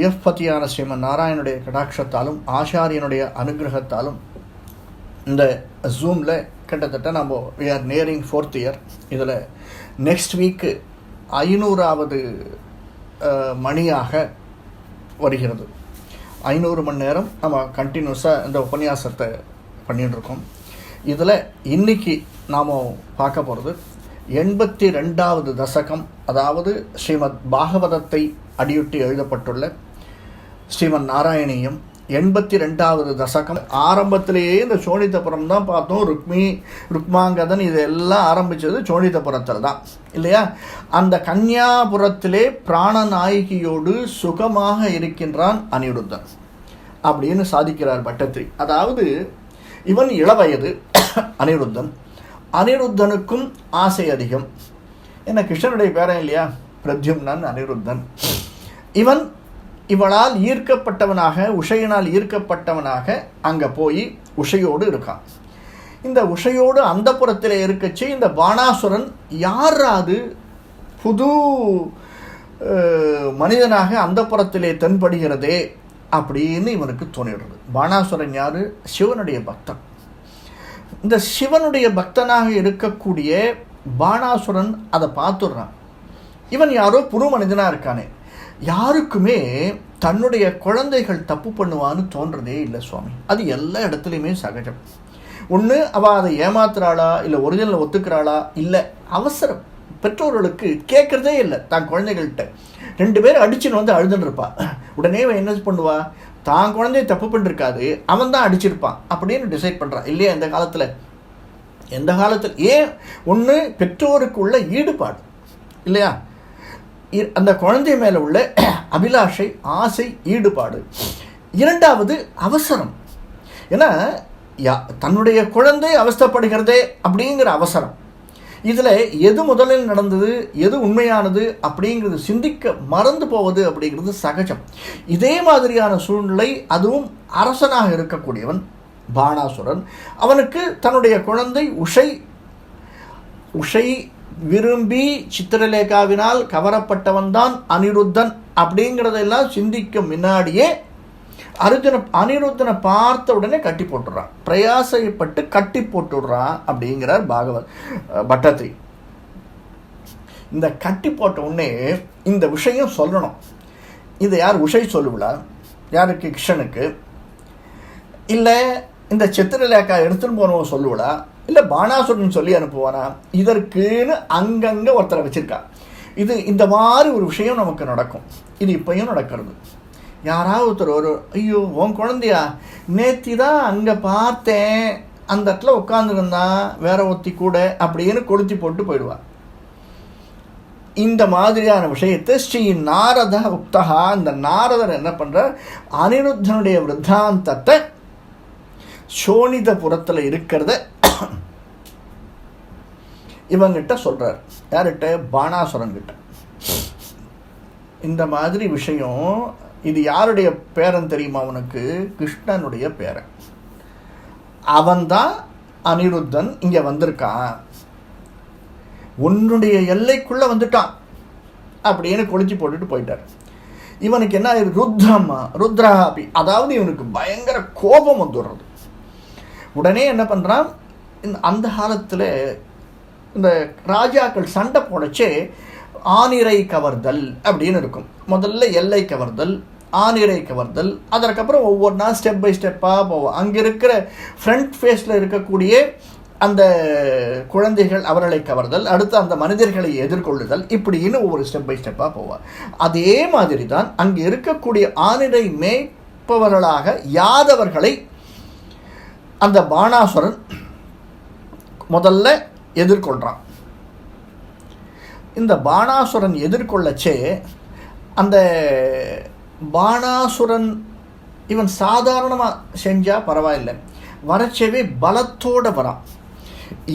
ஸ்ரீயப்பதியான ஸ்ரீமன் நாராயணுடைய கடாட்சத்தாலும் ஆச்சாரியனுடைய அனுகிரகத்தாலும் இந்த ஜூமில் கிட்டத்தட்ட நம்ம we are nearing fourth year இதில் நெக்ஸ்ட் வீக்கு ஐநூறாவது மணியாக வருகிறது. ஐநூறு மணி நேரம் நம்ம கண்டினியூஸாக இந்த உபன்யாசத்தை பண்ணிட்டுருக்கோம். இதில் இன்றைக்கி நாம் பார்க்க போகிறது எண்பத்தி ரெண்டாவது தசகம் அதாவது ஸ்ரீமத் பாகவதத்தை அடியொட்டி எழுதப்பட்டுள்ள ஸ்ரீமன் நாராயணியும் எண்பத்தி ரெண்டாவது தசகம். ஆரம்பத்திலேயே இந்த சோழித்தபுரம் தான் பார்த்தோம். ருக்மி ருக்மாங்கதன் இதெல்லாம் ஆரம்பித்தது சோழித்தபுரத்தில் தான் இல்லையா? அந்த கன்னியாபுரத்திலே பிராணநாயகியோடு சுகமாக இருக்கின்றான் அனிருத்தன். அப்படின்னு சாதிக்கிறார் பட்டத்திரி. அதாவது இவன் இளவயது அனிருத்தன். அனிருத்தனுக்கும் ஆசை அதிகம். என்ன கிருஷ்ணனுடைய பேரன் இல்லையா? பிரத்யும்னன் அனிருத்தன். இவன் இவளால் ஈர்க்கப்பட்டவனாக உஷையினால் ஈர்க்கப்பட்டவனாக அங்கே போய் உஷையோடு இருக்கான். இந்த உஷையோடு அந்த புறத்தில் இருக்கச்சு இந்த பாணாசுரன் யார் அது புது மனிதனாக அந்த புறத்திலே தென்படுகிறதே அப்படின்னு இவனுக்கு தோணிடுறது. பாணாசுரன் யார்? சிவனுடைய பக்தன். இந்த சிவனுடைய பக்தனாக இருக்கக்கூடிய பாணாசுரன் அதை பார்த்துடுறான். இவன் யாரோ புது மனிதனாக இருக்கானே. யாருக்குமே தன்னுடைய குழந்தைகள் தப்பு பண்ணுவான்னு தோன்றதே இல்லை சுவாமி. அது எல்லா இடத்துலையுமே சகஜம். ஒன்று அவள் அதை ஏமாத்துறாளா இல்லை ஒரிஜினல் ஒத்துக்கிறாளா இல்லை அவசரம். பெற்றோர்களுக்கு கேட்குறதே இல்லை தான் குழந்தைகள்கிட்ட. ரெண்டு பேரும் அடிச்சுன்னு வந்து அழுதுன்னு இருப்பா உடனே அவன் என்ன பண்ணுவா? தான் குழந்தைய தப்பு பண்ணிருக்காது அவன் தான் அடிச்சிருப்பான் அப்படின்னு டிசைட் பண்ணுறான் இல்லையா இந்த காலத்தில்? எந்த காலத்தில்? ஏன்? ஒன்று பெற்றோருக்கு உள்ள ஈடுபாடு. இல்லையா? அந்த குழந்தை மேலே உள்ள அபிலாஷை ஆசை ஈடுபாடு. இரண்டாவது அவசரம். ஏன்னா யா தன்னுடைய குழந்தை அவஸ்தப்படுகிறதே அப்படிங்கிற அவசரம். இதில் எது முதலில் நடந்தது எது உண்மையானது அப்படிங்கிறது சிந்திக்க மறந்து போவது அப்படிங்கிறது சகஜம். இதே மாதிரியான சூழ்நிலை அதுவும் அரசனாக இருக்கக்கூடியவன் பாணாசுரன். அவனுக்கு தன்னுடைய குழந்தை உஷை உஷை விரும்பி சித்திரலேகாவினால் கவரப்பட்டவன் தான் அனிருத்தன் அப்படிங்கிறதெல்லாம் சிந்திக்கும் முன்னாடியே அர்ஜுன அனிருத்தனை பார்த்த உடனே கட்டி போட்டுடுறான். பிரயாசைப்பட்டு கட்டி போட்டுடுறான் அப்படிங்கிறார் பாகவத் அஹ், பட்டத்திரி இந்த கட்டி போட்ட உடனே இந்த விஷயம் சொல்லணும். இதை யார் உஷை சொல்லுவிழா யாருக்கு? கிருஷ்ணனுக்கு. இல்லை இந்த சித்திரலேக்கா எடுத்துன்னு போனவன் சொல்லுவடா இல்லை பானாசுரன் சொல்லி அனுப்புவானா? இதற்குன்னு அங்கங்கே ஒருத்தரை வச்சுருக்கா. இது இந்த மாதிரி ஒரு விஷயம் நமக்கு நடக்கும். இது இப்பயும் நடக்கிறது. யாராவது ஒருத்தர் ஒரு ஐயோ உன் குழந்தையா? நேத்தி தான் அங்கே பார்த்தேன். அந்த இடத்துல உட்காந்துருந்தான் வேற ஒருத்தி கூட அப்படின்னு கொளுத்தி போட்டு போயிடுவாள் இந்த மாதிரியான விஷயத்தை ஸ்ரீ நாரத உக்தகா இந்த நாரதர் என்ன பண்றார்? அனிருத்தனுடைய விருத்தாந்தத்தை சோனித புறத்தில் இருக்கிறத இவங்கிட்ட சொல்கிறார் யார்கிட்ட? பாணாசுரன் கிட்ட இந்த மாதிரி விஷயம் இது யாருடைய பேரன் தெரியுமா அவனுக்கு கிருஷ்ணனுடைய பேரன். அவன்தான் அனிருத்தன் இங்கே வந்திருக்கான். உன்னுடைய எல்லைக்குள்ள வந்துட்டான் அப்படின்னு குளிச்சு போட்டுட்டு போயிட்டார். இவனுக்கு என்ன ருத்ரம்மா ருத்ராபி அதாவது இவனுக்கு பயங்கர கோபம் வந்துடுறது. உடனே என்ன பண்ணுறான் இந்த அந்த காலத்தில் இந்த ராஜாக்கள் சண்டை போடச்சே ஆனிரை கவர்தல் அப்படின்னு இருக்கும். முதல்ல எல்லை கவர்தல் ஆனிரை கவர்தல் அதற்கப்புறம் ஒவ்வொரு நாள் ஸ்டெப் பை ஸ்டெப்பாக போவோம். அங்கே இருக்கிற ஃப்ரண்ட் ஃபேஸில் இருக்கக்கூடிய அந்த குழந்தைகள் அவர்களை கவர்தல் அடுத்து அந்த மனிதர்களை எதிர்கொள்ளுதல் இப்படின்னு ஒவ்வொரு ஸ்டெப் பை ஸ்டெப்பாக போவார் அதே மாதிரி தான் அங்கே இருக்கக்கூடிய ஆனிரை மேய்ப்பவர்களாக யாதவர்களை அந்த பாணாசுரன் முதல்ல எதிர்கொள்கிறான் இந்த பாணாசுரன் எதிர்கொள்ளச்சே அந்த பாணாசுரன் இவன் சாதாரணமாக செஞ்சால் பரவாயில்லை. வரச்சவே பலத்தோடு வரான்.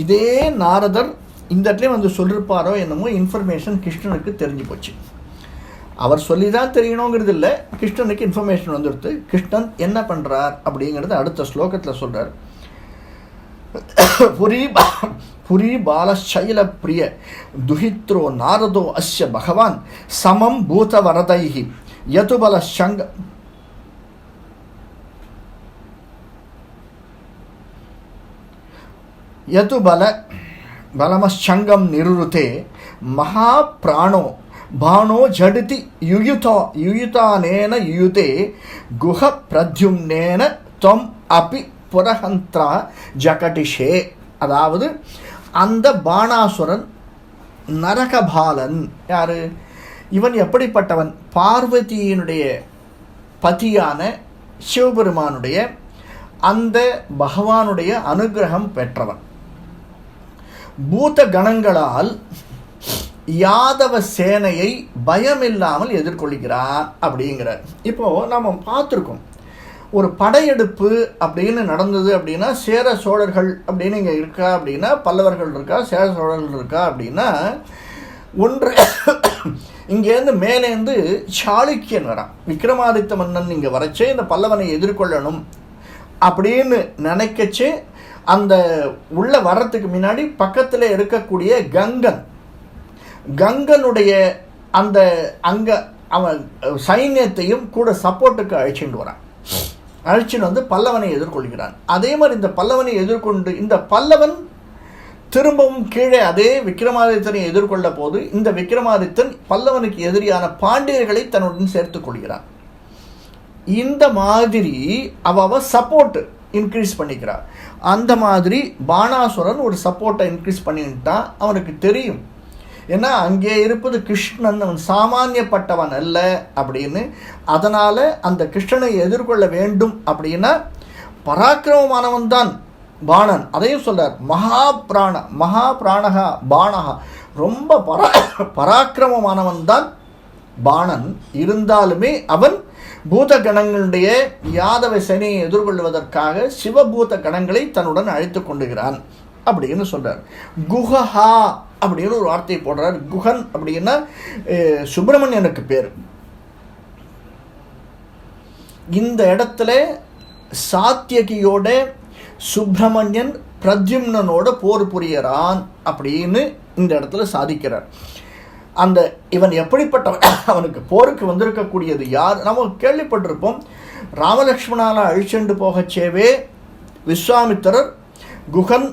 இதே நாரதர் இந்த இடத்துல வந்து சொல்லியிருப்பாரோ என்னமோ இன்ஃபர்மேஷன் கிருஷ்ணனுக்கு தெரிஞ்சு போச்சு. அவர் சொல்லி தான் தெரியணுங்கிறது இல்லை. கிருஷ்ணனுக்கு இன்ஃபர்மேஷன் வந்துடுத்து. கிருஷ்ணன் என்ன பண்ணுறார் அப்படிங்கிறது அடுத்த ஸ்லோகத்தில் சொல்கிறார் புரி புரி பாலசைல பிரிய துஹித்ரோ நாரதோ அஸ்ய பகவான் சமம் பூத வரதைஹி யதுபல சங்க யதுபல நிருருதே நிருருத்தே மகாபிராணோ భానో జడితి యుయుత యుయుతానేన యుయుతే గుహ ప్రద్యుమ్నేన త్వం అపి புரஹந்திரா ஜகடிஷே அதாவது அந்த பானாசுரன் நரகபாலன் யார்? இவன் எப்படிப்பட்டவன்? பார்வதியினுடைய பதியான சிவபெருமானுடைய அந்த பகவானுடைய அனுகிரகம் பெற்றவன். பூத கணங்களால் யாதவ சேனையை பயமில்லாமல் எதிர்கொள்கிறார் அப்படிங்கிறார். இப்போ நம்ம பார்த்துருக்கோம். ஒரு படையெடுப்பு அப்படின்னு நடந்தது அப்படின்னா சேர சோழர்கள் அப்படின்னு இங்கே இருக்கா அப்படின்னா பல்லவர்கள் இருக்கா சேர சோழர்கள் இருக்கா அப்படின்னா ஒன்று இங்கேருந்து மேலேருந்து சாளுக்கியன் வரான். விக்ரமாதித்த மன்னன் இங்கே வரச்சே இந்த பல்லவனை எதிர்கொள்ளணும் அப்படின்னு நினைக்கச்சு அந்த உள்ள வர்றதுக்கு முன்னாடி பக்கத்தில் இருக்கக்கூடிய கங்கன் கங்கனுடைய அந்த அங்க அவன் சைன்யத்தையும் கூட சப்போர்ட்டுக்கு அழைச்சிட்டு வரான். அழைச்சின்னு வந்து பல்லவனை எதிர்கொள்கிறான். அதே மாதிரி இந்த பல்லவனை எதிர்கொண்டு இந்த பல்லவன் திரும்பவும் கீழே அதே விக்ரமாதித்தனை எதிர்கொள்ள போது இந்த விக்ரமாதித்தன் பல்லவனுக்கு எதிரியான பாண்டியர்களை தன்னுடன் சேர்த்துக் கொள்கிறான். இந்த மாதிரி அவ சப்போர்ட்டு இன்க்ரீஸ் பண்ணிக்கிறார் அந்த மாதிரி பாணாசுரன் ஒரு சப்போர்ட்டை இன்க்ரீஸ் பண்ணிட்டான் அவனுக்கு தெரியும். ஏன்னா அங்கே இருப்பது கிருஷ்ணன் அவன் சாமானியப்பட்டவன் அல்ல அப்படின்னு. அதனால் அந்த கிருஷ்ணனை எதிர்கொள்ள வேண்டும் அப்படின்னா பராக்கிரமமானவன் தான் பாணன். அதையும் சொல்கிறார் மகா பிராண மகா பிராணகா பானகா ரொம்ப பரா பராக்கிரமமானவன் தான் பாணன். இருந்தாலுமே அவன் பூத கணங்களுடைய யாதவ சேனையை எதிர்கொள்வதற்காக சிவபூத கணங்களை தன்னுடன் அழைத்து கொண்டுகிறான். அப்படின்னு சொல்கிறார் குஹா அப்படின்னு ஒரு வார்த்தையை போடுறார். குஹன் அப்படின்னா சுப்பிரமணியனுக்கு பேர். இந்த இடத்துல சாத்தியகியோட சுப்பிரமணியன் பிரத்யும்னனோட போர் புரியறான் அப்படின்னு இந்த இடத்துல சாதிக்கிறார். அந்த இவன் எப்படிப்பட்டவன்? அவனுக்கு போருக்கு வந்திருக்கக்கூடியது யார்? நம்ம கேள்விப்பட்டிருப்போம். ராமலக்ஷ்மணால அழிச்செண்டு போகச்சேவே விஸ்வாமித்திரர் குகன்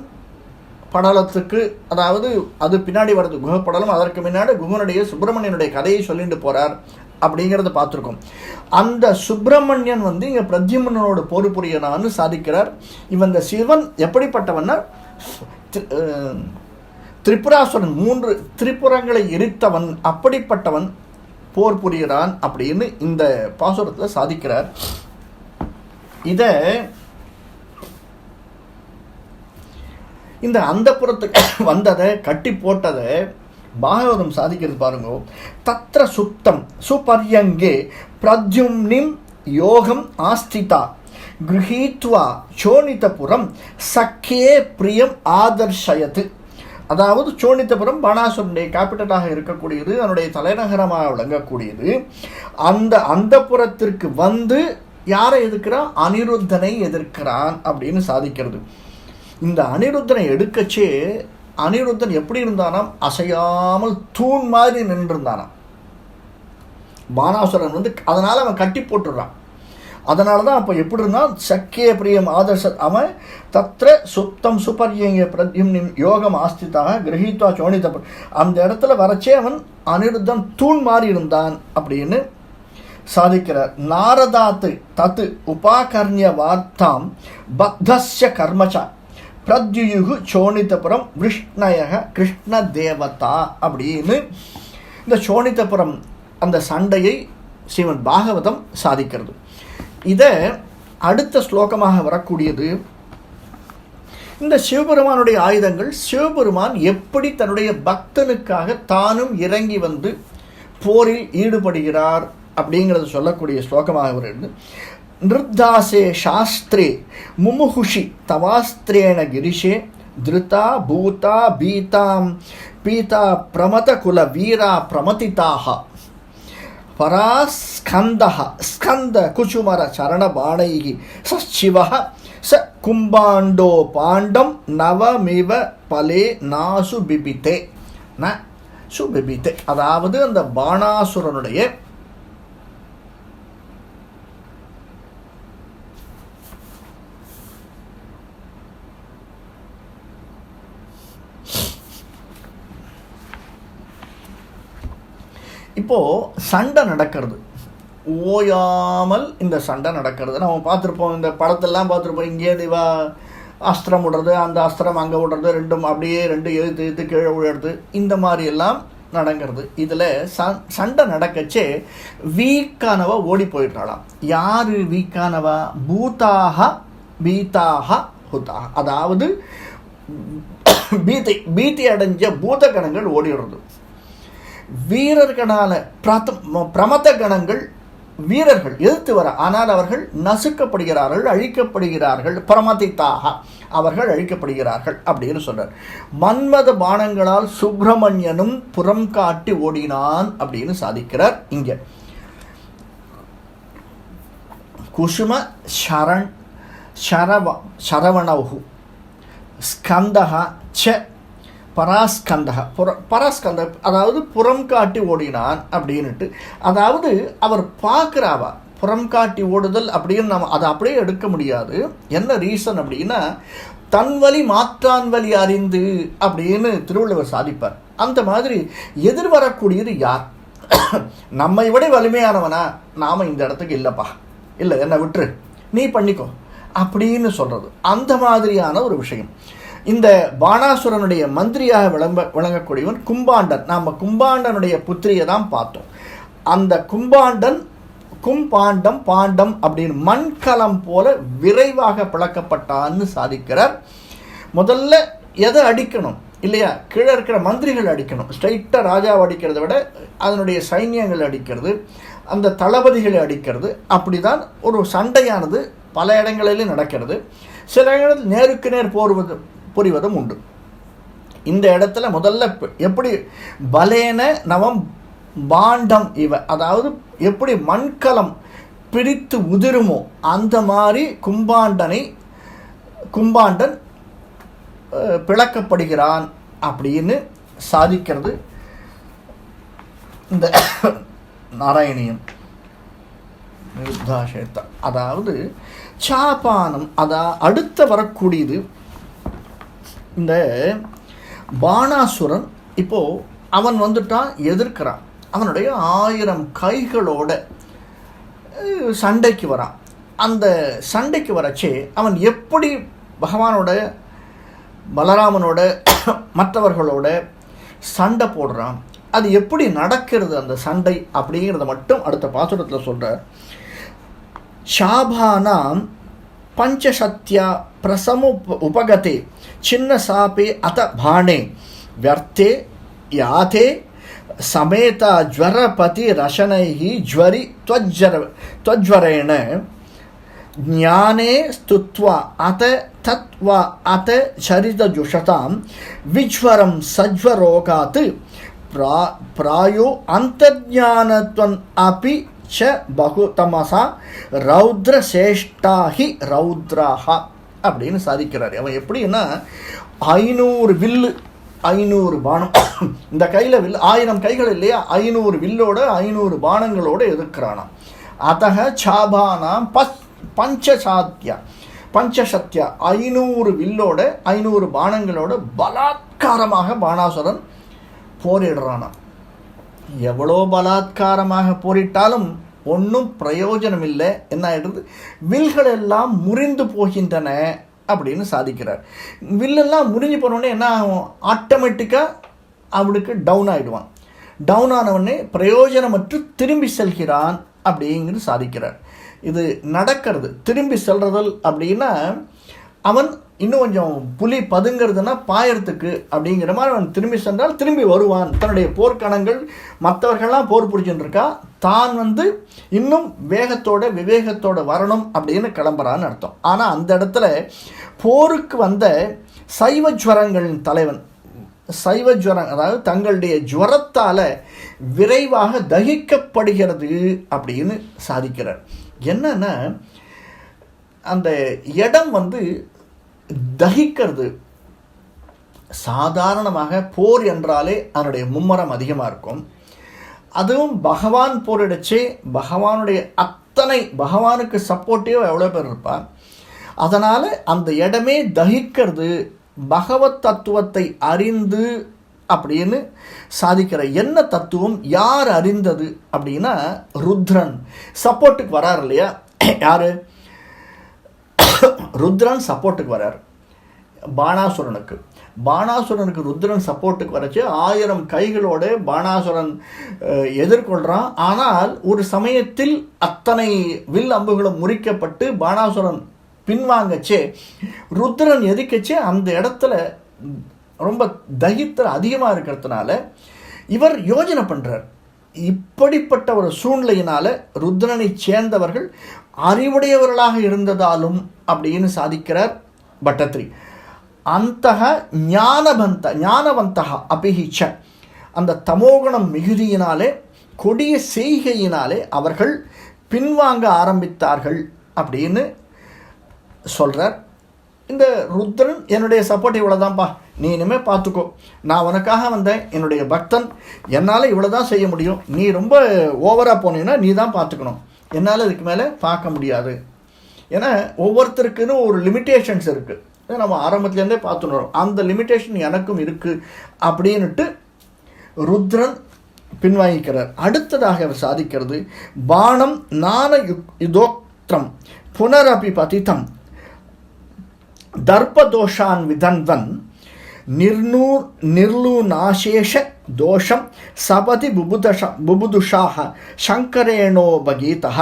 படலத்துக்கு அதாவது அது பின்னாடி வரது குக படலம் அதற்கு முன்னாடி குகனுடைய சுப்பிரமணியனுடைய கதையை சொல்லிட்டு போகிறார் அப்படிங்கிறத பார்த்துருக்கோம். அந்த சுப்பிரமணியன் வந்து இங்கே பிரத்யுமனோட போர் புரியனான்னு சாதிக்கிறார். இவன் இந்த சிவன் எப்படிப்பட்டவன்னா திரிபுராசுரன் மூன்று திரிபுரங்களை எரித்தவன் அப்படிப்பட்டவன் போர் புரிகிறான் அப்படின்னு இந்த பாசுரத்தில் சாதிக்கிறார். இதை இந்த அந்த புறத்துக்கு வந்ததை கட்டி போட்டதை பாகவதம் சாதிக்கிறது பாருங்க. தத்திர சுத்தம் சுபர்யங்கே பிரத்யும்னிம் யோகம் ஆஸ்திதா. கிரகீத்வா சோனிதபுரம் சக்கியே பிரியம் ஆதர்ஷயத்து அதாவது சோனித்தபுரம் பாணாசுரனுடைய கேபிட்டலாக இருக்கக்கூடியது அதனுடைய தலைநகரமாக விளங்கக்கூடியது. அந்த அந்த புறத்திற்கு வந்து யாரை எதிர்க்கிறான் அனிருத்தனை எதிர்க்கிறான் அப்படின்னு சாதிக்கிறது. இந்த அனிருத்தனை எடுக்கச்சே அனிருத்தன் எப்படி இருந்தானாம்? அசையாமல் தூண் மாதிரி நின்றிருந்தானாம். பானாசுரன் வந்து அதனால் அவன் கட்டி போட்டுடுறான் அதனால தான் அப்போ எப்படி இருந்தான்? சக்கிய பிரியம் ஆதர்ச அவன் தத்திர சுத்தம் சுபர்யங்க பிரத்யும் யோகம் ஆஸ்திதாக கிரகித்வா சோனித அந்த இடத்துல வரச்சே அவன் அனிருத்தன் தூண் மாறி இருந்தான் அப்படின்னு சாதிக்கிறார். நாரதாத்து தத்து உபாகர்ணிய வார்த்தாம் பக்தஸ்ய கர்மச்சா பிரத்யுயுகு சோனிதபுரம் விஷ்ணயக கிருஷ்ண தேவதா அப்படின்னு. இந்த சோனிதபுரம் அந்த சண்டையை ஸ்ரீமன் பாகவதம் சாதிக்கிறது. இதை அடுத்த ஸ்லோகமாக வரக்கூடியது இந்த சிவபெருமானுடைய ஆயுதங்கள் சிவபெருமான் எப்படி தன்னுடைய பக்தனுக்காக தானும் இறங்கி வந்து போரில் ஈடுபடுகிறார் அப்படிங்கிறத சொல்லக்கூடிய ஸ்லோகமாக வருகிறது. நிருத்தாசே சாஸ்திரே முமுகுஷி தவாஸ்திரேன கிரிஷே திருதா பூதா பீதாம் பீதா பிரமத குல வீரா பிரமதிதாக பராஸ்கந்தः ஸ்கந்த குச்சுமர சரணபாணைः ச சிவ ச கும்பாண்டோ பாண்டம் நவமிவ பலே நாசு பிபித்தே ந சுபிபித்தே. அதாவது அந்த பாணாசுரனுடைய இப்போது சண்டை நடக்கிறது. ஓயாமல் இந்த சண்டை நடக்கிறது. நம்ம பார்த்துருப்போம் இந்த படத்தெல்லாம் பார்த்துருப்போம். இங்கே இவா அஸ்திரம் விடுறது அந்த அஸ்திரம் அங்கே விடுறது ரெண்டும் அப்படியே ரெண்டு எழுத்து எழுத்து கீழே விழுறது இந்த மாதிரி எல்லாம் நடங்கிறது இதில் ச சண்டை நடக்கச்சே வீக்கானவா ஓடி போயிட்டாளாம். யார் வீக்கானவா? பூத்தாக பீத்தாக ஹுதா அதாவது பீத்தை பீத்தி அடைஞ்ச பூத கணங்கள் ஓடிடுறது. வீரர்களான பிரத பிரமத கணங்கள் வீரர்கள் எதிர்த்து வர ஆனால் அவர்கள் நசுக்கப்படுகிறார்கள் அழிக்கப்படுகிறார்கள் பிரமதித்தாக அவர்கள் அழிக்கப்படுகிறார்கள் அப்படின்னு சொல்றார். மன்மத பானங்களால் சுப்பிரமணியனும் புறம் காட்டி ஓடினான் அப்படின்னு சாதிக்கிறார் இங்க. குசும சரண் சரவ சரவணவு ஸ்கந்தகா ச பராஸ்கந்தக புற பராஸ்கந்த அதாவது புறம் காட்டி ஓடினான் அப்படின்னுட்டு. அதாவது அவர் பார்க்குறாவா? புறம் காட்டி ஓடுதல் அப்படின்னு நம்ம அதை அப்படியே எடுக்க முடியாது. என்ன ரீசன் அப்படின்னா தன் வழி மாற்றான் வழி அறிந்து அப்படின்னு திருவள்ளுவர் சாதிப்பார். அந்த மாதிரி எதிர்வரக்கூடியது யார்? நம்மை விட வலிமையானவனா நாம் இந்த இடத்துக்கு இல்லைப்பா. இல்லை என்னை விட்டுரு. நீ பண்ணிக்கோ. அப்படின்னு சொல்கிறது அந்த மாதிரியான ஒரு விஷயம். இந்த பாணாசுரனுடைய மந்திரியாக விளம்ப விளங்கக்கூடியவன் கும்பாண்டன். நாம் கும்பாண்டனுடைய புத்திரியை தான் பார்த்தோம். அந்த கும்பாண்டன் கும்பாண்டம் பாண்டம் அப்படின்னு மண்கலம் போல விரைவாக பிளக்கப்பட்டான்னு சாதிக்கிறார். முதல்ல எதை அடிக்கணும்? இல்லையா? கீழே இருக்கிற மந்திரிகள் அடிக்கணும். ஸ்ட்ரைட்டாக ராஜாவை அடிக்கிறத விட அதனுடைய சைன்யங்கள் அடிக்கிறது அந்த தளபதிகளை அடிக்கிறது. அப்படி தான் ஒரு சண்டையானது பல இடங்களிலும் நடக்கிறது. சில இடங்களில் நேருக்கு நேர் போர்வது புரிவதும் உண்டு. இந்த இடத்துல முதல்ல எப்படி பலேன நவம் பாண்டம் இவ அதாவது எப்படி மண்கலம் பிடித்து உதிருமோ அந்த மாதிரி கும்பாண்டனை கும்பாண்டன் பிளக்கப்படுகிறான் அப்படின்னு சாதிக்கிறது இந்த நாராயணியம். நிருத்தாசேத்தா அதாவது சாபானம் அதா அடுத்த வரக்கூடியது இந்த பாணாசுரன் இப்போது அவன் வந்துட்டான் எதிர்க்கிறான். அவனுடைய ஆயிரம் கைகளோட சண்டைக்கு வரான். அந்த சண்டைக்கு வரச்சே அவன் எப்படி பகவானோட பலராமனோட மற்றவர்களோட சண்டை போடுறான்? அது எப்படி நடக்கிறது அந்த சண்டை அப்படிங்கிறத மட்டும் அடுத்த பாசுரத்தில் சொல்கிறார் ஷாபானாம் பஞ்சசத்யா பிரசமு உபகதே சின்ன சாபே அத பாணே வியர்த்தே யாதே சமேத ஜ்வரபதி ரசனைஹி ஜ்வரி துவஜ்ஜர துவஜ்வரேண ஞானே ஸ்துத்வா அத தத்வா அத சரிதஜுஷதாம் விஜ்வரம் சஜ்வரோகாத் பிராயோ அந்தர்ஞானத்வன் அப்பி ச பகு பகுதமசா ரௌத்ரசேஷ்டா ஹி ரௌத்ராஹா அப்படின்னு சாதிக்கிறார். அவன் எப்படின்னா ஐநூறு வில்லு ஐநூறு பானம். இந்த கையில் வில் ஆயிரம் கைகள் இல்லையா? ஐநூறு வில்லோட ஐநூறு பானங்களோடு எதிர்க்கிறானாம். அத்தக சாபானாம் பஸ் பஞ்சசாத்தியா பஞ்சசத்யா ஐநூறு வில்லோட ஐநூறு பானங்களோட பலாத்காரமாக பானாசுரன் போரிடுறானாம். எவ்வளோ பலாத்காரமாக போரிட்டாலும் ஒன்றும் பிரயோஜனம் இல்லை என்ன ஆகிடுது வில்கள் எல்லாம் முறிந்து போகின்றன அப்படின்னு சாதிக்கிறார். வில்லெல்லாம் முறிஞ்சு போனோடனே என்ன ஆகும்? ஆட்டோமேட்டிக்காக அவனுக்கு டவுன் ஆகிடுவான் டவுன் ஆனவொடனே பிரயோஜனமற்று திரும்பி செல்கிறான் அப்படிங்கிறது சாதிக்கிறார். இது நடக்கிறது. திரும்பி செல்றதல் அப்படின்னா அவன் இன்னும் கொஞ்சம் புலி பதுங்கிறதுனா பாயறதுக்கு அப்படிங்கிற மாதிரி அவன் திரும்பி சென்றால் திரும்பி வருவான். தன்னுடைய போர்க்கணங்கள் மற்றவர்கள்லாம் போர் பிடிச்சிட்டு இருக்கா தான் வந்து இன்னும் வேகத்தோட விவேகத்தோட வரணும் அப்படின்னு கிளம்புறான்னு அர்த்தம். ஆனால் அந்த இடத்துல போருக்கு வந்த சைவ ஜுவரங்களின் தலைவன் சைவ ஜுவரம் அதாவது தங்களுடைய ஜுவரத்தால் விரைவாக தகிக்கப்படுகிறது அப்படின்னு சாதிக்கிறார். என்னன்னா அந்த இடம் வந்து தகிக்கிறது. சாதாரணமாக போர் என்றாலே அதனுடைய மும்மரம் அதிகமாக இருக்கும். அதுவும் பகவான் போரிடச்சே பகவானுடைய அத்தனை பகவானுக்கு சப்போர்ட்டிவ் எவ்வளோ பேர் இருப்பார் அதனால் அந்த இடமே தகிக்கிறது பகவத் தத்துவத்தை அறிந்து அப்படின்னு சாதிக்கிற என்ன தத்துவம் யார் அறிந்தது அப்படின்னா ருத்ரன். சப்போர்ட்டுக்கு வரார் இல்லையா? யார்? ருத்ரன் சப்போர்ட்டுக்கு வரார். பாணாசுரனுக்கு பாணாசுரனுக்கு ருத்ரன் சப்போர்ட்டுக்கு வரச்சு ஆயிரம் கைகளோடு பாணாசுரன் எதிர்கொள்கிறான் ஆனால் ஒரு சமயத்தில் அத்தனை வில் அம்புகளும் முறிக்கப்பட்டு பாணாசுரன் பின்வாங்கச்சே. ருத்ரன் எதிர்க்கச்சே அந்த இடத்துல ரொம்ப தகித்திர அதிகமாக இருக்கிறதுனால இவர் யோஜனை பண்ணுறார் இப்படிப்பட்ட ஒரு சூழ்நிலையினால் ருத்ரனை சேர்ந்தவர்கள் அறிவுடையவர்களாக இருந்ததாலும் அப்படின்னு சாதிக்கிறார் பட்டத்ரி. அந்த ஞானவந்த ஞானவந்தகா அபிஹிச்ச. அந்த தமோகணம் மிகுதியினாலே கொடிய செய்கையினாலே அவர்கள் பின்வாங்க ஆரம்பித்தார்கள் அப்படின்னு சொல்கிறார் இந்த ருத்ரன் என்னுடைய சப்போர்ட் இவ்வளோதான்ப்பா நீ இனிமேல் பார்த்துக்கோ. நான் உனக்காக வந்தேன் என்னுடைய பக்தன். என்னால் இவ்வளோ தான் செய்ய முடியும். நீ ரொம்ப ஓவராக போனீங்கன்னா நீ தான் பார்த்துக்கணும். என்னால் இதுக்கு மேலே பார்க்க முடியாது. ஏன்னா ஒவ்வொருத்தருக்குன்னு ஒரு லிமிட்டேஷன்ஸ் இருக்குது நம்ம ஆரம்பத்துலேருந்தே பார்த்துன்னு வரோம். அந்த லிமிட்டேஷன் எனக்கும் இருக்குது அப்படின்ட்டு ருத்ரன் பின்வாங்கிக்கிறார். அடுத்ததாக அவர் சாதிக்கிறது பானம் நான யுக் யுதோக்திரம் புனரபி பதித்தம் தர்ப்பதோஷான் விதன்வன் நிர்நூர் நிர்லூநாசேஷ தோஷம் சபதி புபுதஷ புபுதுஷாக சங்கரேணோபகீதः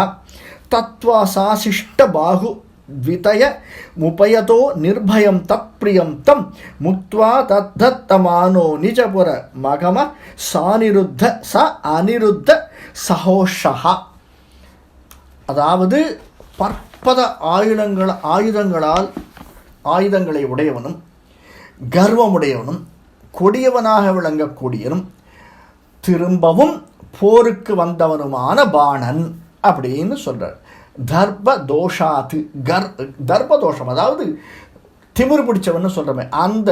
தத்வாசாசிஷ்டபாகு द्वितय मुपयतो निर्भयं तत्प्रियं तं मुक्त्वा तद्धत्तमानो निजपुर मगम सानिरुद्ध स अनिरुद्ध सहोषः அதாவது பற்பத ஆயுதங்கள் ஆயுதங்களால் ஆயுதங்களை உடையவனும் கர்வமுடையவனும் கொடியவனாக விளங்கக்கூடியவனும் திரும்பவும் போருக்கு வந்தவனுமான பாணன் அப்படின்னு சொல்கிறார் தர்ப தோஷாத்து கர் தர்ப தோஷம் அதாவது திமிரு பிடிச்சவன்னு சொல்கிறோமே அந்த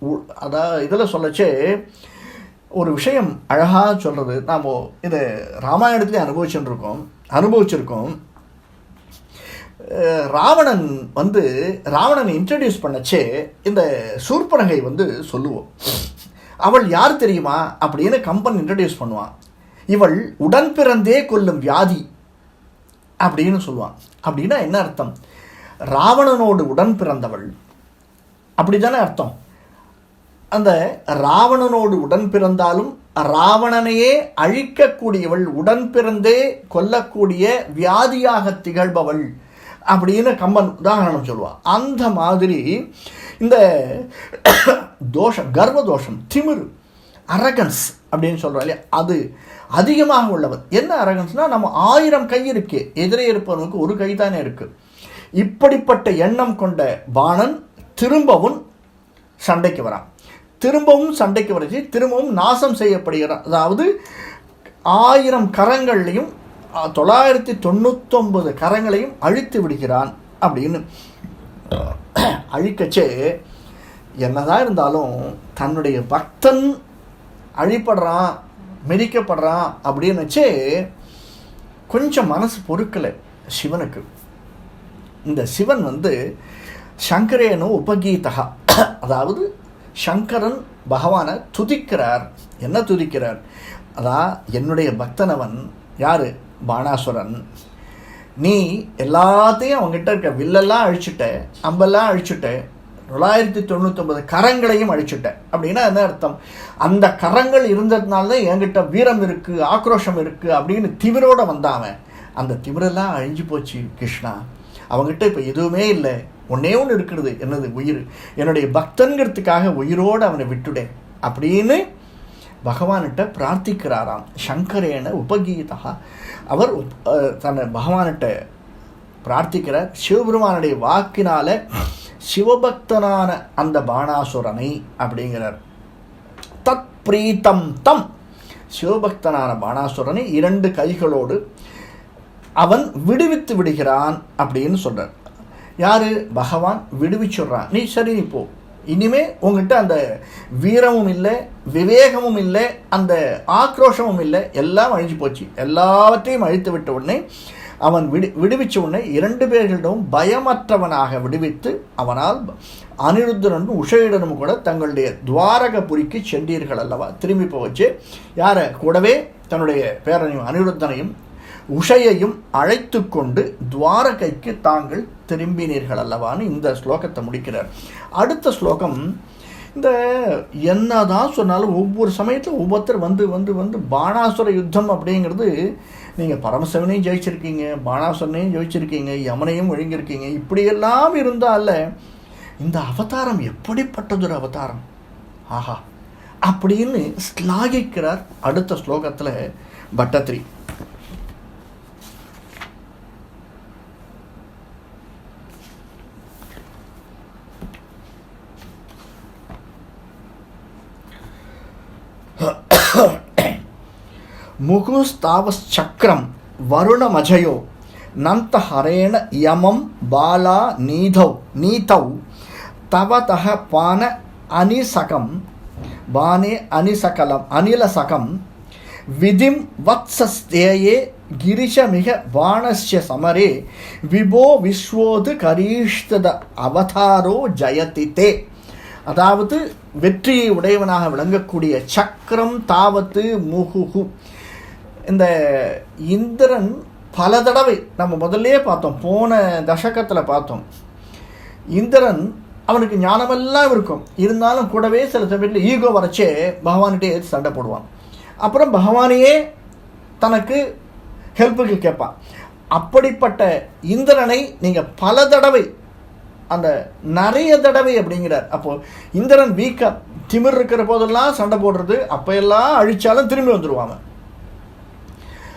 உ- அதாவது இதில் சொல்லச்சே ஒரு விஷயம் அழகாக சொல்கிறது நாம் இதை ராமாயணத்துலேயே அனுபவிச்சுருக்கோம் இருக்கோம் அனுபவிச்சிருக்கோம். ராவணன் வந்து ராவணனை இன்ட்ரடியூஸ் பண்ணச்சே இந்த சூர்பனகை வந்து சொல்லுவோம். அவள் யார் தெரியுமா? அப்படின்னு கம்பன் இன்ட்ரடியூஸ் பண்ணுவான். இவள் உடன் பிறந்தே கொல்லும் வியாதி அப்படின்னு சொல்லுவான். அப்படின்னா என்ன அர்த்தம்? ராவணனோடு உடன் பிறந்தவள். அப்படி தானே அர்த்தம்? அந்த ராவணனோடு உடன் பிறந்தாலும் ராவணனையே அழிக்கக்கூடியவள் உடன் பிறந்தே கொல்லக்கூடிய வியாதியாக திகழ்பவள். அப்படின்னு கம்பன் உதாரணம் சொல்லுவான். அந்த மாதிரி இந்த தோஷம் கர்வ தோஷம் திமிரு அரகன்ஸ் அப்படின்னு சொல்கிறோம் இல்லையா? அது அதிகமாக உள்ளவர். என்ன அரகன்ஸ்னால் நம்ம ஆயிரம் கை இருக்கே எதிரே இருப்பவனுக்கு ஒரு கை தானே இருக்குது இப்படிப்பட்ட எண்ணம் கொண்ட பாணன் திரும்பவும் சண்டைக்கு வரான். திரும்பவும் சண்டைக்கு வரச்சு திரும்பவும் நாசம் செய்யப்படுகிறான். அதாவது ஆயிரம் கரங்கள்லையும் தொள்ளாயிரத்தி தொண்ணூத்தொன்பது கரங்களையும் அழித்து விடுகிறான் அப்படின்னு. அழிக்கச்சே என்னதான் இருந்தாலும் தன்னுடைய பக்தன் அழிப்படுறான் மிதிக்கப்படுறான் அப்படின்னு வச்சே கொஞ்சம் மனசு பொறுக்கலை சிவனுக்கு. இந்த சிவன் வந்து சங்கரேனு உபகீதகா. அதாவது சங்கரன் பகவானை துதிக்கிறார். என்ன துதிக்கிறார்? அதான் என்னுடைய பக்தனவன் யார்? பாணாசுரன் நீ எல்லாத்தையும் அவங்ககிட்ட இருக்க. வில்லெல்லாம் அழிச்சுட்ட அம்பெல்லாம் அழிச்சுட்ட தொள்ளாயிரத்தி தொண்ணூத்தொம்பது கரங்களையும் அழிச்சுட்ட. அப்படின்னா என்ன அர்த்தம்? அந்த கரங்கள் இருந்ததுனால தான் என்கிட்ட வீரம் இருக்குது ஆக்ரோஷம் இருக்குது அப்படின்னு திமிரோட வந்தாவன். அந்த திமிரெல்லாம் அழிஞ்சு போச்சு கிருஷ்ணா. அவங்ககிட்ட இப்போ எதுவுமே இல்லை. ஒன்னே ஒன்று இருக்கிறது. என்னது? உயிர். என்னுடைய பக்தன்கிறதுக்காக உயிரோடு அவனை விட்டுடேன் அப்படின்னு பகவான்கிட்ட பிரார்த்திக்கிறாராம். சங்கரேன உபகீதா. அவர் உப்- தன்னை பகவான்கிட்ட பிரார்த்திக்கிறார் சிவபெருமானுடைய வாக்கினால சிவபக்தனான அந்த பாணாசுரனை அப்படிங்கிறார். தத் பிரீத்தம் தம். சிவபக்தனான பாணாசுரனை இரண்டு கைகளோடு அவன் விடுவித்து விடுகிறான் அப்படின்னு சொல்கிறார் யார்? பகவான் விடுவிச்சுடுறான். நீ சரி நீ போ. இனிமே உங்ககிட்ட அந்த வீரமும் இல்லை விவேகமும் இல்லை அந்த ஆக்ரோஷமும் இல்லை. எல்லாம் அழிஞ்சு போச்சு. எல்லாவற்றையும் அழித்து விட்ட உடனே அவன் விடு விடுவிச்ச உடனே இரண்டு பேர்களிடம் பயமற்றவனாக விடுவித்து அவனால் அனிருத்தனும் உஷையுடனும் கூட தங்களுடைய துவாரகபுரிக்கு சென்றீர்கள் அல்லவா? திரும்பி போச்சு. யாரை? கூடவே தன்னுடைய பேரனையும் அனிருத்தனையும் உஷையையும் அழைத்து கொண்டு துவாரகைக்கு தாங்கள் திரும்பினீர்கள் அல்லவான்னு இந்த ஸ்லோகத்தை முடிக்கிறார். அடுத்த ஸ்லோகம் இந்த என்னதான் சொன்னாலும் ஒவ்வொரு சமயத்தில் ஒவ்வொருத்தர் வந்து வந்து வந்து பாணாசுர யுத்தம் அப்படிங்கிறது நீங்கள் பரமசிவனையும் ஜெயிச்சிருக்கீங்க பாணாசுரனையும் ஜெயிச்சிருக்கீங்க யமனையும் ஒழுங்கிருக்கீங்க இப்படியெல்லாம் இருந்தால இந்த அவதாரம் எப்படிப்பட்டதொரு அவதாரம்? ஆஹா. அப்படின்னு ஸ்லாகிக்கிறார் அடுத்த ஸ்லோகத்தில் பட்டத்ரி. முகுஸ்தாவச்சக்கரம் வருணமஜயோ நந்தஹரேண யமம் பாலா நீதௌ நீதௌ தவதக பான அனிசகம் பானே அனிசகலம் அனிலசகம் விதிம் வத்சஸ்தேயே கிரிஷமிக பாணஸ்ய சமரே விபோ விஸ்வோது கரீஷ்தத அவதாரோ ஜயதி தே அதாவது வெற்றியை உடையவனாக விளங்கக்கூடிய சக்கரம் தாவத்து முகுகு. இந்த இந்திரன் பல தடவை நம்ம முதல்லயே பார்த்தோம் போன தசகத்தில் பார்த்தோம். இந்திரன் அவனுக்கு ஞானமெல்லாம் இருக்கும். இருந்தாலும் கூடவே சில சமயத்தில் ஈகோ வரைச்சே பகவான்கிட்டே சண்டை போடுவான். அப்புறம் பகவானையே தனக்கு ஹெல்ப்புக்கு கேட்பான். அப்படிப்பட்ட இந்திரனை நீங்கள் பல தடவை அந்த நிறைய தடவை அப்படிங்கிறார். அப்போது இந்திரன் வீக்கம் திமிர் இருக்கிற போதெல்லாம் சண்டை போடுறது அப்போ எல்லாம் அழிச்சாலும் திரும்பி வந்துடுவான்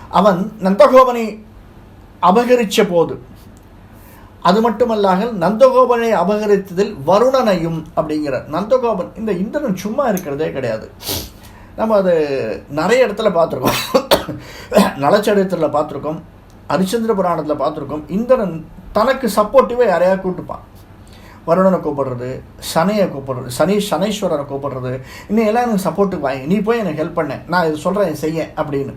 அவன். நந்தகோபனை அபகரித்த போது அது மட்டுமல்லாமல் நந்தகோபனை அபகரித்ததில் வருணனையும் அப்படிங்கிற நந்தகோபன் இந்த இந்திரன் சும்மா இருக்கிறதே கிடையாது. நம்ம அது நிறைய இடத்துல பார்த்துருக்கோம். நலச்சரித்திரத்தில் பார்த்துருக்கோம். ஹரிச்சந்திர புராணத்தில் பார்த்துருக்கோம். இந்திரன் தனக்கு சப்போர்ட்டிவாக யாரையா கூப்பிட்டுப்பான் வருணனை கூப்பிடுறது சனையை கூப்பிடுறது சனி சனீஸ்வரனை கூப்பிடுறது இன்னும் எல்லாம் எனக்கு சப்போர்ட்டுக்கு வாங்கி நீ போய் எனக்கு ஹெல்ப் பண்ண நான் இது சொல்கிறேன் செய்ய அப்படின்னு.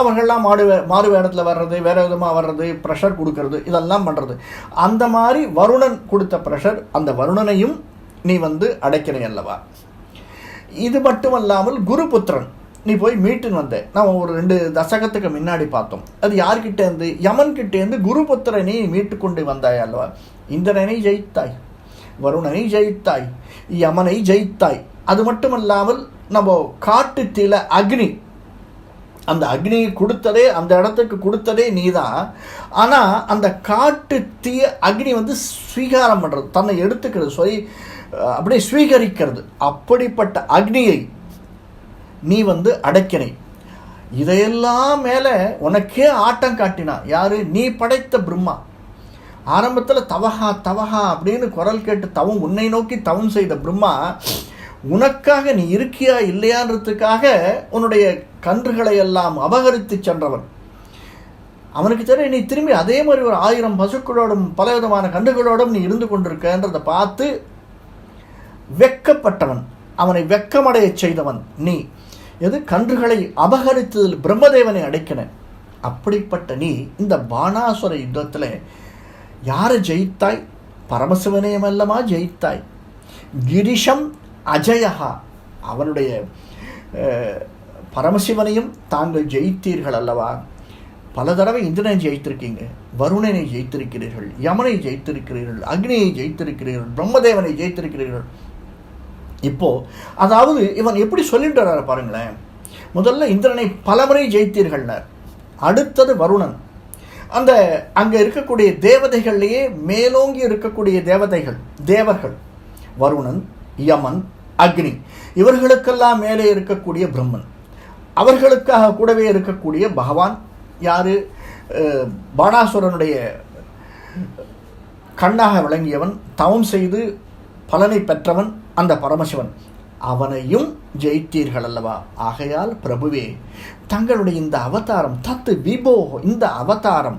அவர்கள்லாம் மாடு மாறு வேடத்தில் வர்றது வேறு விதமாக வர்றது ப்ரெஷர் கொடுக்கறது இதெல்லாம் பண்ணுறது அந்த மாதிரி வருணன் கொடுத்த ப்ரெஷர் அந்த வருணனையும் நீ வந்து அடைக்கணும் அல்லவா? இது மட்டுமல்லாமல் குருபுத்திரன் நீ போய் மீட்டுன்னு வந்த நான் ஒரு ரெண்டு தசகத்துக்கு முன்னாடி பார்த்தோம். அது யார்கிட்டேருந்து யமன்கிட்டேருந்து குருபுத்திரனை மீட்டு கொண்டு வந்தாய் அல்லவா? இந்திரனை ஜெயித்தாய். வருணனை ஜெயித்தாய் யமனை ஜெயித்தாய். அது மட்டுமல்லாமல் நம்ம காட்டு தீல அக்னி. அந்த அக்னியை கொடுத்ததே அந்த இடத்துக்கு கொடுத்ததே நீதான். ஆனால் அந்த காட்டு தீய அக்னி வந்து ஸ்வீகாரம் பண்ணுறது தன்னை எடுத்துக்கிறது சொல்லி அப்படியே ஸ்வீகரிக்கிறது. அப்படிப்பட்ட அக்னியை நீ வந்து அடைக்கினை. இதையெல்லாம் மேலே உனக்கே ஆட்டம் காட்டினா யாரு? நீ படைத்த பிரம்மா. ஆரம்பத்தில் தவஹா தவஹா அப்படின்னு குரல் கேட்டு தவம் உன்னை நோக்கி தவம் செய்த பிரம்மா உனக்காக நீ இருக்கியா இல்லையான்றதுக்காக உன்னுடைய கன்றுகளை எல்லாம் அபகரித்து சென்றவன். அவனுக்கு தெரியும் நீ திரும்பி அதே மாதிரி ஒரு ஆயிரம் பசுக்களோடும் பல விதமான கன்றுகளோடும் நீ இருந்து கொண்டிருக்கன்றதை பார்த்து வெக்கப்பட்டவன். அவனை வெக்கமடையச் செய்தவன் நீ. எது? கன்றுகளை அபகரித்ததில் பிரம்மதேவனை அடைக்கின. அப்படிப்பட்ட நீ இந்த பாணாசுர யுத்தத்தில் யாரை ஜெயித்தாய்? பரமசிவனையும் அல்லமா ஜெயித்தாய்? கிரிஷம் அஜயஹா. அவனுடைய பரமசிவனையும் தாங்கள் ஜெயித்தீர்கள் அல்லவா? பல தடவை இந்திரனை ஜெயித்திருக்கீங்க வருணனை ஜெயித்திருக்கிறீர்கள் யமனை ஜெயித்திருக்கிறீர்கள் அக்னியை ஜெயித்திருக்கிறீர்கள் பிரம்மதேவனை ஜெயித்திருக்கிறீர்கள். இப்போ அதாவது இவன் எப்படி சொல்லிட்டு வர்றாரு பாருங்களேன். முதல்ல இந்திரனை பலமுறை ஜெயித்தீர்கள்னர். அடுத்தது வருணன். அந்த அங்கே இருக்கக்கூடிய தேவதைகள்லேயே மேலோங்கி இருக்கக்கூடிய தேவதைகள் தேவர்கள். வருணன் யமன் அக்னி. இவர்களுக்கெல்லாம் மேலே இருக்கக்கூடிய பிரம்மன். அவர்களுக்காக கூடவே இருக்கக்கூடிய பகவான் யாரு? அஹ், பாணாசுரனுடைய கண்ணாக விளங்கியவன் தவம் செய்து பலனை பெற்றவன் அந்த பரமசிவன். அவனையும் ஜெயித்தீர்கள் அல்லவா ஆகையால் பிரபுவே தங்களுடைய இந்த அவதாரம் தத்து விபோ இந்த அவதாரம்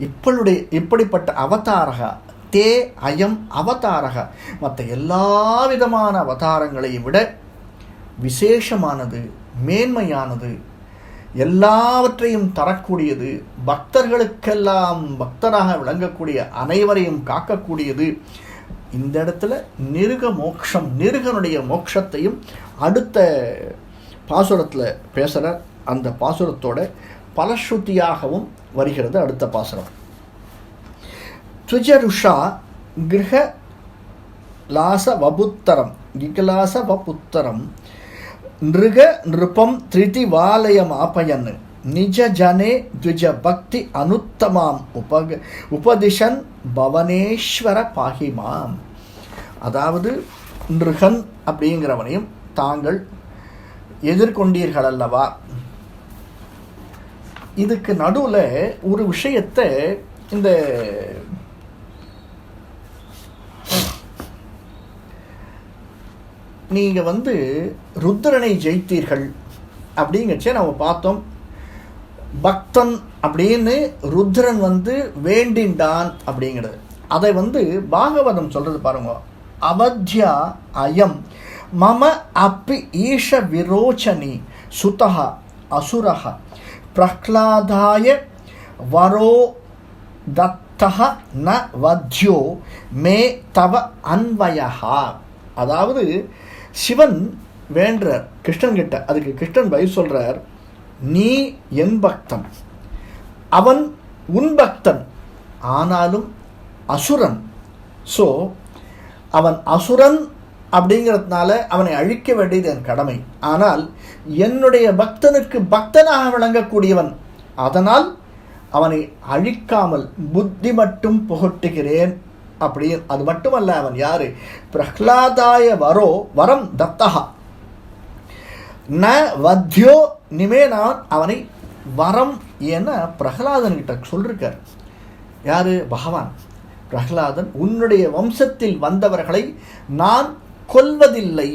இப்பளுடைய இப்படிப்பட்ட அவதாரக தே அயம் அவதாரக மற்ற எல்லா விதமான அவதாரங்களை விட விசேஷமானது மேன்மையானது எல்லாவற்றையும் தரக்கூடியது பக்தர்களுக்கெல்லாம் பக்தராக விளங்கக்கூடிய அனைவரையும் காக்கக்கூடியது இந்த இடத்துல நிருக மோக்ஷம் நிருகனுடைய மோக்ஷத்தையும் அடுத்த பாசுரத்தில் பேசுகிற அந்த பாசுரத்தோட பலஸ்ருதியாகவும் வருகிறது அடுத்த பாசுரம். துஜருஷா கிரக லாச வபுத்தரம் கிகலாச வபுத்தரம் நிருக நிருபம் திருதி வாலயம் ஆபயன் நிஜ ஜனே துஜ பக்தி அனுத்தமாம் உபக உபதிஷன் பவனேஸ்வர பாகிமாம் அதாவது நிருகன் அப்படிங்கிறவனையும் தாங்கள் எதிர்கொண்டீர்கள் அல்லவா? இதுக்கு நடுவில் ஒரு விஷயத்தை இந்த நீங்கள் வந்து ருத்ரனை ஜெயித்தீர்கள் அப்படிங்கச்சே நம்ம பார்த்தோம். பக்தன் அப்படின்னு ருத்ரன் வந்து வேண்டின்றான் அப்படிங்கிறது. அதை வந்து பாகவதம் சொல்கிறது பாருங்க. அவத்யா அயம். மம அப்பி ஈஷ விரோச்சனி. சுதா அசுரகா பிரஹ்லாதாய வரோ தத்தக ந வத்யோ மே தவ அன்வயா அதாவது சிவன் வேண்டுறார் கிருஷ்ணன் கிட்ட அதுக்கு கிருஷ்ணன் பதில் சொல்கிறார் நீ என் பக்தன் அவன் உன் பக்தன் ஆனாலும் அசுரன். ஸோ அவன் அசுரன் அப்படிங்கிறதுனால அவனை அழிக்க வேண்டியது என் கடமை. ஆனால் என்னுடைய பக்தனுக்கு பக்தனாக விளங்கக்கூடியவன் அதனால் அவனை அழிக்காமல் புத்தி மட்டும் புகட்டுகிறேன். அப்படின்னு அது மட்டுமல்ல அவன் யாரு? பிரஹ்லாதாய வரோ வரம் தத்தகா ந வத்யோ நிமே நான் அவனை வரம் என பிரகலாதன்கிட்ட சொல்லிருக்கார். யாரு? பகவான். பிரகலாதன் உன்னுடைய வம்சத்தில் வந்தவர்களை நான் கொல்வதில்லை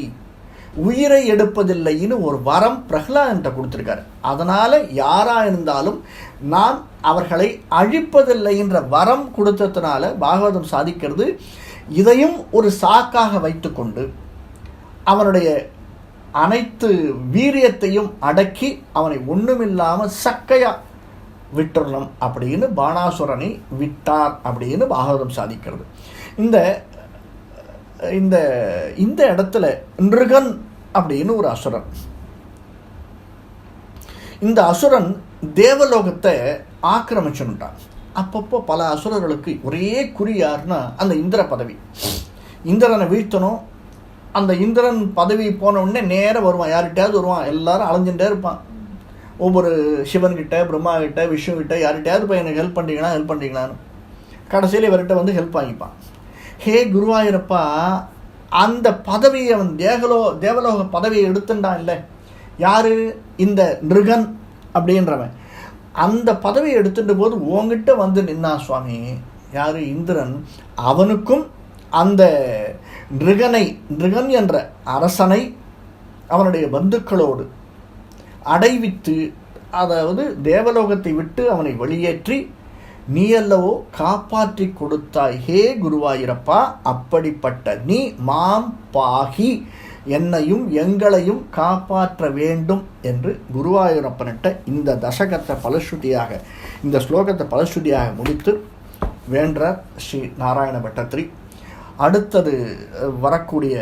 உயிரை எடுப்பதில்லைன்னு ஒரு வரம் பிரகலாதன்ட்ட கொடுத்துருக்காரு. அதனால் யாராக இருந்தாலும் நான் அவர்களை அழிப்பதில்லை என்ற வரம் கொடுத்ததுனால பாகவதம் சாதிக்கிறது இதையும் ஒரு சாக்காக வைத்துக்கொண்டு அவனுடைய அனைத்து வீரியத்தையும் அடக்கி அவனை ஒன்றுமில்லாமல் சக்கையாக விட்டுறணும் அப்படின்னு பாணாசுரனை விட்டார் அப்படின்னு பாகவதம் சாதிக்கிறது. இந்த இந்த இந்த இடத்துல நிருகன் அப்படின்னு ஒரு அசுரன். இந்த அசுரன் தேவலோகத்தை ஆக்கிரமிச்சுட்டான் அப்பப்போ பல அசுரர்களுக்கு ஒரே குறி யாருன்னா அந்த இந்திர பதவி. இந்திரனை வீழ்த்தணும். அந்த இந்திரன் பதவி போன உடனே நேராக வருவான். யார்கிட்டயாவது வருவான். எல்லாரும் அலைஞ்சுட்டே இருப்பான். ஒவ்வொரு சிவன்கிட்ட பிரம்மா கிட்ட விஷ்ணுக்கிட்ட யார்கிட்டயாவது போய் எனக்கு ஹெல்ப் பண்ணுறீங்களா ஹெல்ப் பண்ணுறீங்களான்னு கடைசியில் இவர்கிட்ட வந்து ஹெல்ப் வாங்கிப்பான். ஹே குருவாயிரப்பா அந்த பதவியை அவன் தேகலோ தேவலோக பதவியை எடுத்துட்டான் இல்லை. யாரு? இந்த நிருகன் அப்படின்றவன். அந்த பதவியை எடுத்துட்ட போது உங்ககிட்ட வந்து நின்னா சுவாமி யாரு? இந்திரன். அவனுக்கும் அந்த நிருகனை நிருகன் என்ற அரசனை அவனுடைய பந்துக்களோடு அடைவித்து அதாவது தேவலோகத்தை விட்டு அவனை வெளியேற்றி நீ அல்லவோ காப்பாற்றி கொடுத்தாய். ஹே குருவாயிரப்பா அப்படிப்பட்ட நீ மாம் பாகி என்னையும் எங்களையும் காப்பாற்ற வேண்டும் என்று குருவாயூரப்பனிட்ட இந்த தசகத்தை பலஸ்ருதியாக இந்த ஸ்லோகத்தை பலஸ்ருதியாக முடித்து வேண்டார் ஸ்ரீ நாராயண பட்டத்திரி. அடுத்தது வரக்கூடிய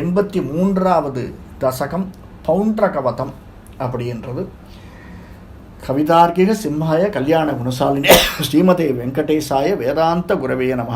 எண்பத்தி மூன்றாவது தசகம் பவுண்டரகவதம் அப்படின்றது. కవితార్కిర సింహాయ కళ్యాణ గుణశాలిని శ్రీమతి వెంకటేశాయ వేదాంత గురవే నమ